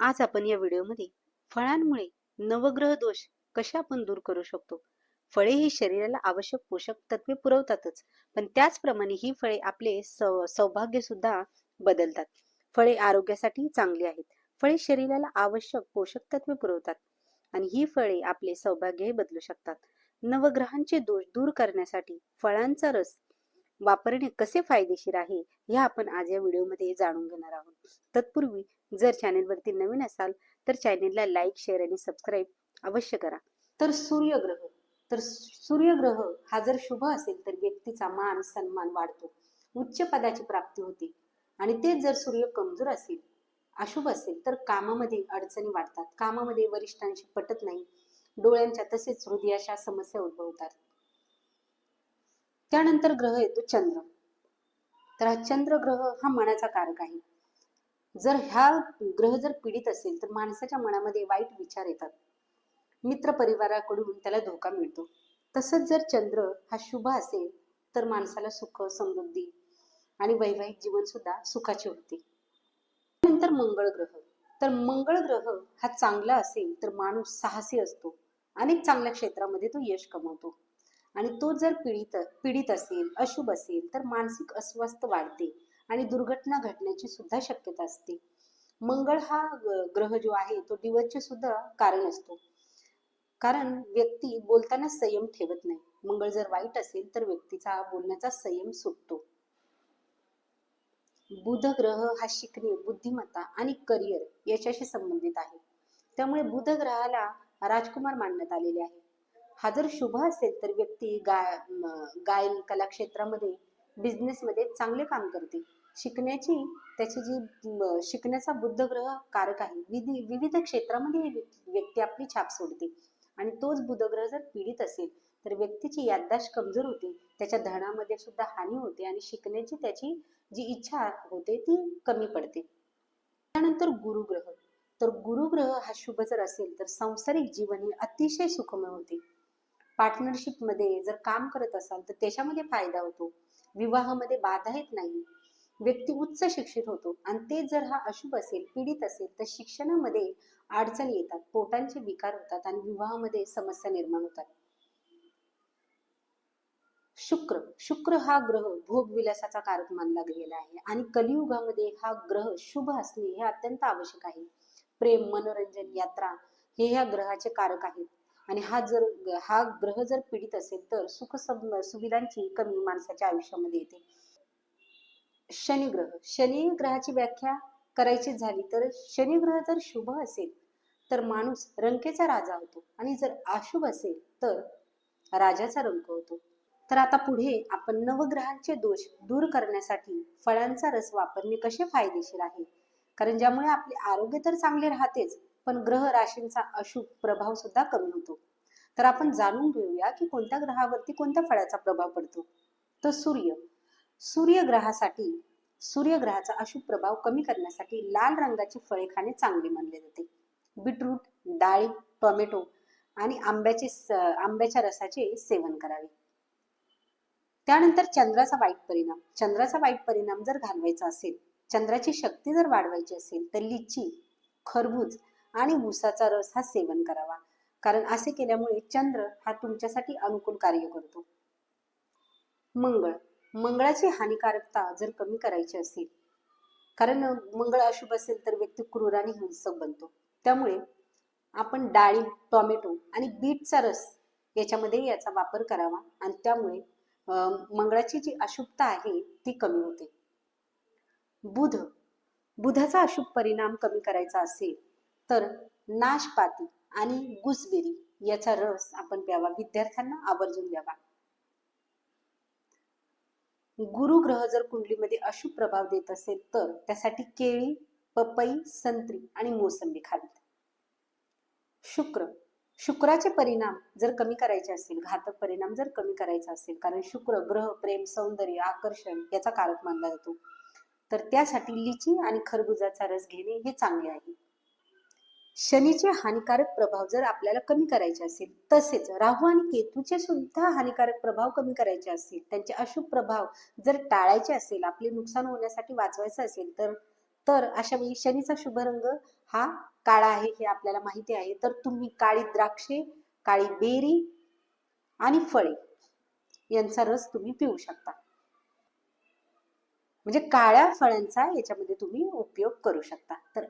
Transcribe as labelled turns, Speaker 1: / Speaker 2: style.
Speaker 1: आज आपण या व्हिडिओमध्ये फळांमुळे नवग्रह दोष कसे आपण दूर करू शकतो? फळे ही शरीराला आवश्यक पोषक तत्वे पुरवतातच पण त्याचप्रमाणे ही फळे आपले सौ सौभाग्य सुद्धा बदलतात. फळे आरोग्यासाठी चांगली आहेत. फळे शरीराला आवश्यक पोषक तत्वे पुरवतात आणि ही फळे आपले सौभाग्यही बदलू शकतात. नवग्रहांचे दोष दूर करण्यासाठी फळांचा रस वापरणे कसे फायदेशीर आहे हे आपण आज या व्हिडिओमध्ये जाणून घेणार आहोत. तत्पूर्वी जर चॅनेलवरती नवीन असाल तर चॅनेलला लाईक शेअर आणि सबस्क्राईब अवश्य करा. तर सूर्यग्रह तर सूर्यग्रह हा जर शुभ असेल तर व्यक्तीचा मान सन्मान वाढतो. उच्च पदाची प्राप्ती होते. आणि तेच जर सूर्य कमजोर असेल अशुभ असेल तर कामामध्ये अडचणी वाढतात. कामामध्ये वरिष्ठांशी पटत नाही. डोळ्यांच्या तसेच हृदयाच्या समस्या उद्भवतात. त्यानंतर ग्रह येतो चंद्र. तर हा चंद्र ग्रह हा मनाचा कारक आहे. जर ह्या ग्रह जर पीडित असेल तर माणसाच्या मनामध्ये वाईट विचार येतात. मित्र परिवाराकडून त्याला धोका मिळतो. तसंच जर चंद्र हा शुभ असेल तर माणसाला सुख समृद्धी आणि वैवाहिक जीवन सुद्धा सुखाचे होते. नंतर मंगळ ग्रह. तर मंगळ ग्रह हा चांगला असेल तर माणूस साहसी असतो अनेक चांगल्या क्षेत्रामध्ये तो यश कमवतो. आणि तो जर पीडित पीडित असेल अशुभ असेल तर मानसिक अस्वस्थ वाढते. आणि दुर्घटना घडण्याची सुद्धा शक्यता असते. मंगळ हा ग्रह जो आहे तो दिवसचे सुद्धा कारण असतो. कारण व्यक्ती बोलताना संयम ठेवत नाही. मंगळ जर वाईट असेल तर व्यक्तीचा बोलण्याचा संयम सुटतो. बुध ग्रह हा शिकणे बुद्धिमत्ता आणि करिअर याच्याशी संबंधित आहे. त्यामुळे बुध ग्रहाला राजकुमार मानण्यात आलेले आहे. हा जर शुभ असेल तर व्यक्ती गाय गायन कला क्षेत्रामध्ये बिझनेसमध्ये चांगले काम करते. शिकण्याची त्याची जी शिकण्याचा बुद्ध ग्रह कारक आहे. विधी विविध क्षेत्रामध्ये व्यक्ती आपली छाप सोडते. आणि तोच बुधग्रह जर पीडित असेल तर व्यक्तीची याददाश्त कमजोर होते त्याच्या धनामध्ये सुद्धा हानी होते आणि शिकण्याची त्याची जी इच्छा होते ती कमी पडते. त्यानंतर गुरुग्रह. तर गुरुग्रह हा शुभ जर असेल तर सांसारिक जीवन हे अतिशय सुखमय होते. पार्टनरशिपमध्ये जर काम करत असाल तर त्याच्यामध्ये फायदा होतो. विवाहामध्ये बाधा येत नाही. व्यक्ती उच्च शिक्षित होतो. आणि ते जर हा अशुभ असेल पीडित असेल तर शिक्षणामध्ये अडचणी येतात. पोटांचे विकार होतात आणि विवाहामध्ये समस्या निर्माण होतात. शुक्र. शुक्र हा ग्रह भोगविलासाचा कारक मानला गेलेला आहे. आणि कलियुगामध्ये हा ग्रह शुभ असणे हे अत्यंत आवश्यक आहे. प्रेम मनोरंजन यात्रा हे ह्या ग्रहाचे कारक आहेत. आणि हा जर हा ग्रह जर पीडित असेल तर सुख सुविधांची कमी माणसाच्या आयुष्यामध्ये येते. शनिग्रह. शनी ग्रहाची व्याख्या करायची झाली तर शनिग्रह जर शुभ असेल तर माणूस रंकेचा राजा होतो. आणि जर अशुभ असेल तर राजाचा रंक होतो. तर आता पुढे आपण नवग्रहांचे दोष दूर करण्यासाठी फळांचा रस वापरणे कसे फायदेशीर आहे? कारण ज्यामुळे आपले आरोग्य तर चांगले राहतेच पण ग्रह राशींचा अशुभ प्रभाव सुद्धा कमी होतो. तर आपण जाणून घेऊया की कोणत्या ग्रहावरती कोणत्या फळाचा प्रभाव पडतो. तर सूर्य सूर्यग्रहासाठी सूर्यग्रहाचा अशुभ प्रभाव कमी करण्यासाठी लाल रंगाची फळे खाणे चांगले मानले जाते. बीटरूट डाळिंब टोमॅटो आणि आंब्याचे आंब्याच्या रसाचे सेवन करावे. त्यानंतर चंद्राचा वाईट परिणाम. चंद्राचा वाईट परिणाम जर घालवायचा असेल चंद्राची शक्ती जर वाढवायची असेल तर लिची खरबूज आणि ऊसाचा रस हा सेवन करावा. कारण असे केल्यामुळे चंद्र हा तुमच्यासाठी अनुकूल कार्य करतो. मंगळ. मंगळाची हानिकारकता जर कमी करायची असेल कारण मंगळ अशुभ असेल तर व्यक्ती क्रूर आणि हिंसक बनतो. त्यामुळे आपण डाळी टोमॅटो आणि बीटचा रस याच्यामध्ये याचा वापर करावा आणि त्यामुळे मंगळाची जी अशुभता आहे ती कमी होते. बुध बुधाचा अशुभ परिणाम कमी करायचा असेल तर नाशपाती आणि गुसबेरी याचा रस आपण प्यावा. विद्यार्थ्यांना आवर्जून द्यावा. गुरुग्रह जर कुंडलीमध्ये अशुभ प्रभाव देत असेल तर त्यासाठी केळी पपई संत्री आणि मोसंबी खावीत. शुक्र. शुक्राचे परिणाम जर कमी करायचे असेल घातक परिणाम जर कमी करायचा असेल कारण शुक्र ग्रह प्रेम सौंदर्य आकर्षण याचा कारक मानला जातो. तर त्यासाठी लिची आणि खरबुजाचा रस घेणे हे चांगले आहे. शनीचे हानिकारक प्रभाव जर आपल्याला कमी करायचे असेल तसेच राहू आणि केतूचे सुद्धा हानिकारक प्रभाव कमी करायचे असतील त्यांचे अशुभ प्रभाव जर टाळायचे असेल आपले नुकसान होण्यासाठी वाचवायचं असेल तर तर अशा वेळी शनीचा शुभ रंग हा काळा आहे हे आपल्याला माहिती आहे. तर तुम्ही काळी द्राक्षे काळी बेरी आणि फळे यांचा रस तुम्ही पिऊ शकता. म्हणजे काळ्या फळांचा याच्यामध्ये तुम्ही उपयोग करू शकता. तर